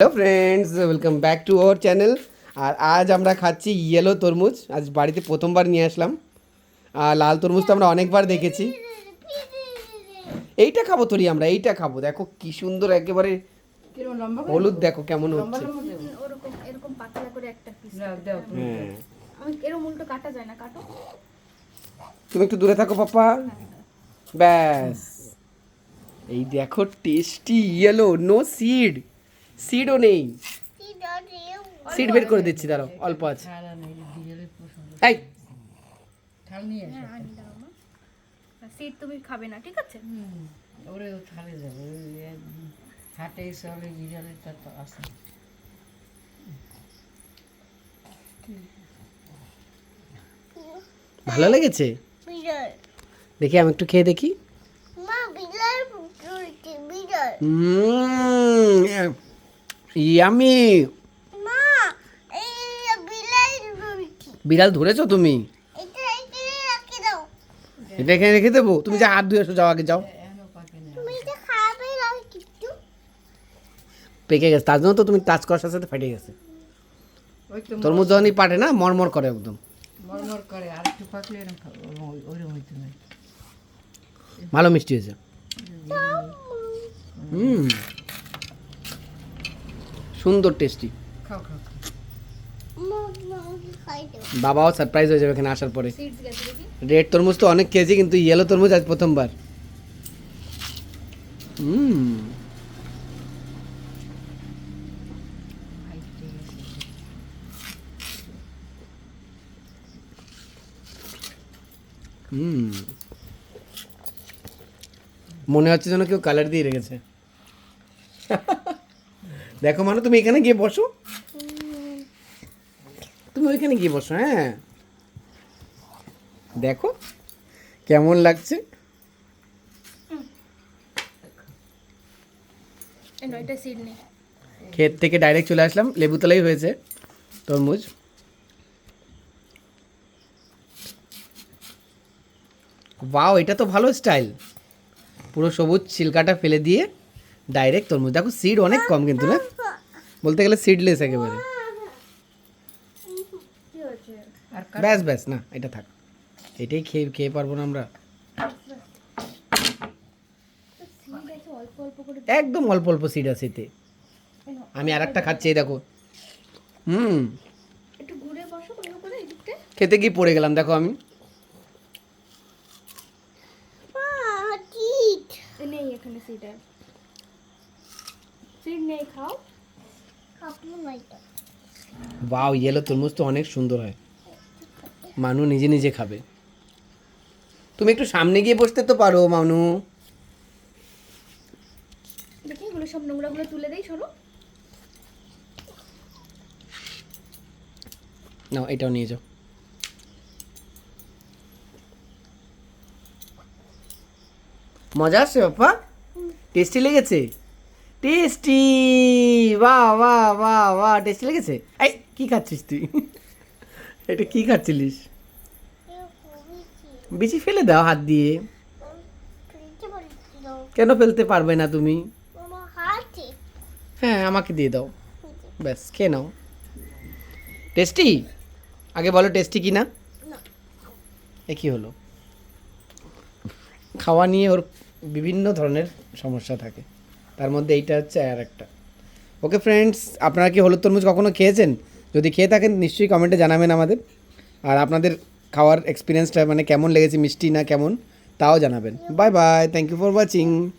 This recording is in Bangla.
Hello friends welcome back to our channel আর আজ আমরা খাচ্ছি ইয়েলো তরমুজ। আজ বাড়িতে প্রথমবার নিয়ে আসলাম। আর লাল তরমুজ তো আমরা অনেকবার দেখেছি। এইটা খাব তোরি আমরা এইটা খাব। দেখো কি সুন্দর একেবারে হলুদ দেখো কেমন হচ্ছে। লম্বা দেবো ওরকম এরকম পাতলা করে একটা পিস দাও দাও। তুমি আমি এরকম উল্টো কাটা যায় না কাটো। তুমি একটু দূরে থাকো পাপা ব্যাস। এই দেখো টেস্টি ইয়েলো নো সিড সিডও নেই। সিড বের করে দিচ্ছি দাঁড়াও অল্প আছে। এই। থাল নিয়ে এসো। হ্যাঁ মা। সিট তুমি খাবে না ঠিক আছে? ওরে ও থালে যাবে হাটে তো ভালো লেগেছে? দেখি আমি একটু খেয়ে দেখি। ইয়ামি। বিড়াল ধরেছো। তুমি? এটা এখানে রেখে দেবো? তুমি যা হাত ধুয়ে এসো যাও আগে যাও। পাকে গেছে তার জন্য তো তুমি টাচ করার সাথে সাথে ফেটে গেছে। তরমুজ যখনই পাঠে না মরমর করে একদম। ভালো মিষ্টি হয়েছে। হুম। সুন্দর টেস্টি। বাবাও সারপ্রাইজ হয়ে যাবে এখানে আসার পরে। রেড তরমুজ তো অনেক খেয়েছি কিন্তু ইয়েলো তরমুজ আজ প্রথমবার। হুম। হুম। মনে হচ্ছে যেন কেউ কালার দিয়ে রেখেছে। দেখো মানে তুমি এখানে গিয়ে বসো। তুমি ওইখানে গিয়ে বসো হ্যাঁ। দেখো কেমন লাগছে? ক্ষেত থেকে ডাইরেক্ট চলে আসলাম লেবুতলাই হয়েছে তরমুজ। বাও এটা তো ভালো স্টাইল পুরো সবুজ ছিলকাটা ফেলে দিয়ে ডাইরেক্ট তরমুজ। দেখো সিড অনেক কম কিন্তু না? বলতে গেলে সিডলেস একেবারে। ব্যাস ব্যাস না এটা থাক। এটাই খেয়ে খেয়ে পারব না আমরা। একদম অল্প অল্প সিড আছে এতে। আমি আর একটা খাচ্ছি এই দেখো। হুম। খেতে গিয়ে পড়ে গেলাম দেখো আমি। নেই এখানে আর নেই খাও। বাও ইয়েলো তরমুজ তো অনেক সুন্দর হয়। মানু নিজে নিজে খাবে। তুমি একটু সামনে গিয়ে বসতে তো পারো মানু। দেখি এগুলো সব নোংরাগুলো তুলে দেই শোনো নাও এটাও নিয়ে যাও। মজা আসছে বাপ্পা? টেস্টি লেগেছে? টেস্টি বাহ বাহ বাহ বাহ টেস্টি লেগেছে? এই, কি খাচ্ছিস তুই? এটা কি খাচ্ছিলিস? বেশি ফেলে দাও হাত দিয়ে। কেন ফেলতে পারবে না তুমি? হ্যাঁ আমাকে দিয়ে দাও। ব্যাস, খেয়ে নাও। টেস্টি আগে বলো টেস্টি কি না এ কি হলো? খাওয়া নিয়ে ওর বিভিন্ন ধরনের সমস্যা থাকে। তার মধ্যে এইটা হচ্ছে আর একটা। ওকে ফ্রেন্ডস আপনারা কি হলুদ তরমুজ কখনো খেয়েছেন? যদি খেয়ে থাকেন, নিশ্চয়ই কমেন্টে জানাবেন আমাদের। আর আপনাদের খাওয়ার এক্সপিরিয়েন্সটা মানে কেমন লেগেছে, মিষ্টি না কেমন, তাও জানাবেন। Bye bye thank you for watching